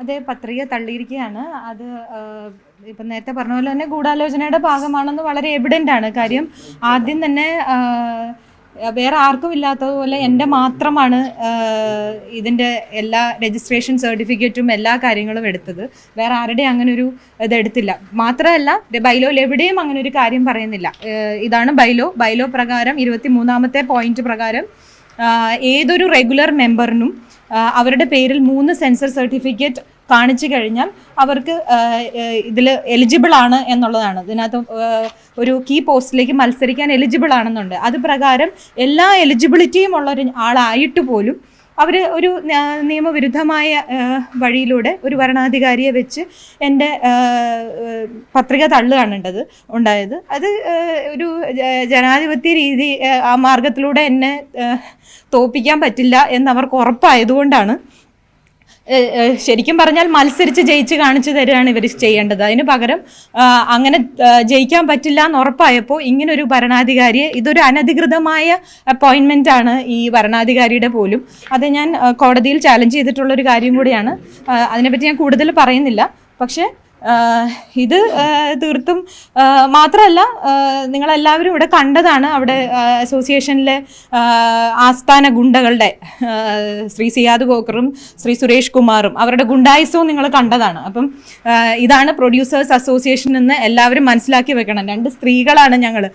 അതെ പത്രിക തള്ളിയിരിക്കുകയാണ്. അത് ഇപ്പം നേരത്തെ പറഞ്ഞ പോലെ തന്നെ ഗൂഢാലോചനയുടെ ഭാഗമാണെന്ന് വളരെ എവിഡന്റ് ആണ്. കാര്യം ആദ്യം തന്നെ വേറെ ആർക്കും ഇല്ലാത്തതുപോലെ എന്റെ മാത്രമാണ് ഇതിന്റെ എല്ലാ രജിസ്ട്രേഷൻ സർട്ടിഫിക്കറ്റും എല്ലാ കാര്യങ്ങളും എടുത്തത്. വേറെ ആരുടെയും അങ്ങനെ ഒരു ഇത് എടുത്തില്ല മാത്രമല്ല ബൈലോയിൽ എവിടെയും അങ്ങനെ ഒരു കാര്യം പറയുന്നില്ല. ഇതാണ് ബൈലോ. ബൈലോ പ്രകാരം ഇരുപത്തി മൂന്നാമത്തെ പോയിന്റ് പ്രകാരം ഏതൊരു റെഗുലർ മെമ്പറിനും അവരുടെ പേരിൽ മൂന്ന് സെൻസർ സർട്ടിഫിക്കറ്റ് കാണിച്ചു കഴിഞ്ഞാൽ അവർക്ക് ഇതിൽ എലിജിബിൾ ആണ് എന്നുള്ളതാണ്. ഇതിനകത്ത് ഒരു കീ പോസ്റ്റിലേക്ക് മത്സരിക്കാൻ എലിജിബിൾ ആണെന്നുണ്ട്. അത് പ്രകാരം എല്ലാ എലിജിബിലിറ്റിയും ഉള്ള ഒരു ആളായിട്ട് പോലും അവർ ഒരു നിയമവിരുദ്ധമായ വഴിയിലൂടെ ഒരു ഭരണാധികാരിയെ വെച്ച് എന്റെ പത്രിക തള്ളുകയാണുണ്ടത് ഉണ്ടായത്. അത് ഒരു ജനാധിപത്യ രീതി ആ മാർഗത്തിലൂടെ എന്നെ തോപ്പിക്കാൻ പറ്റില്ല എന്നവർക്ക് ഉറപ്പായതുകൊണ്ടാണ് ശരിക്കും പറഞ്ഞാൽ മത്സരിച്ച് ജയിച്ച് കാണിച്ചു തരികയാണ് ഇവർ ചെയ്യേണ്ടത്. അതിന് പകരം അങ്ങനെ ജയിക്കാൻ പറ്റില്ല എന്ന് ഉറപ്പായപ്പോൾ ഇങ്ങനൊരു ഭരണാധികാരിയെ ഇതൊരു അനധികൃതമായ അപ്പോയിൻമെന്റ് ആണ് ഈ ഭരണാധികാരിയുടെ പോലും. അത് ഞാൻ കോടതിയിൽ ചാലഞ്ച് ചെയ്തിട്ടുള്ള ഒരു കാര്യം കൂടിയാണ്. അതിനെപ്പറ്റി ഞാൻ കൂടുതൽ പറയുന്നില്ല. പക്ഷേ ഇത് തീർത്തും മാത്രമല്ല നിങ്ങളെല്ലാവരും ഇവിടെ കണ്ടതാണ് അവിടെ അസോസിയേഷനിലെ ആസ്ഥാന ഗുണ്ടകളുടെ ശ്രീ സിയാദ് കോക്കറും ശ്രീ സുരേഷ് കുമാറും അവരുടെ ഗുണ്ടായുസവും നിങ്ങൾ കണ്ടതാണ്. അപ്പം ഇതാണ് പ്രൊഡ്യൂസേഴ്സ് അസോസിയേഷൻ എന്ന് എല്ലാവരും മനസ്സിലാക്കി വെക്കണം. രണ്ട് സ്ത്രീകളാണ് ഞങ്ങൾ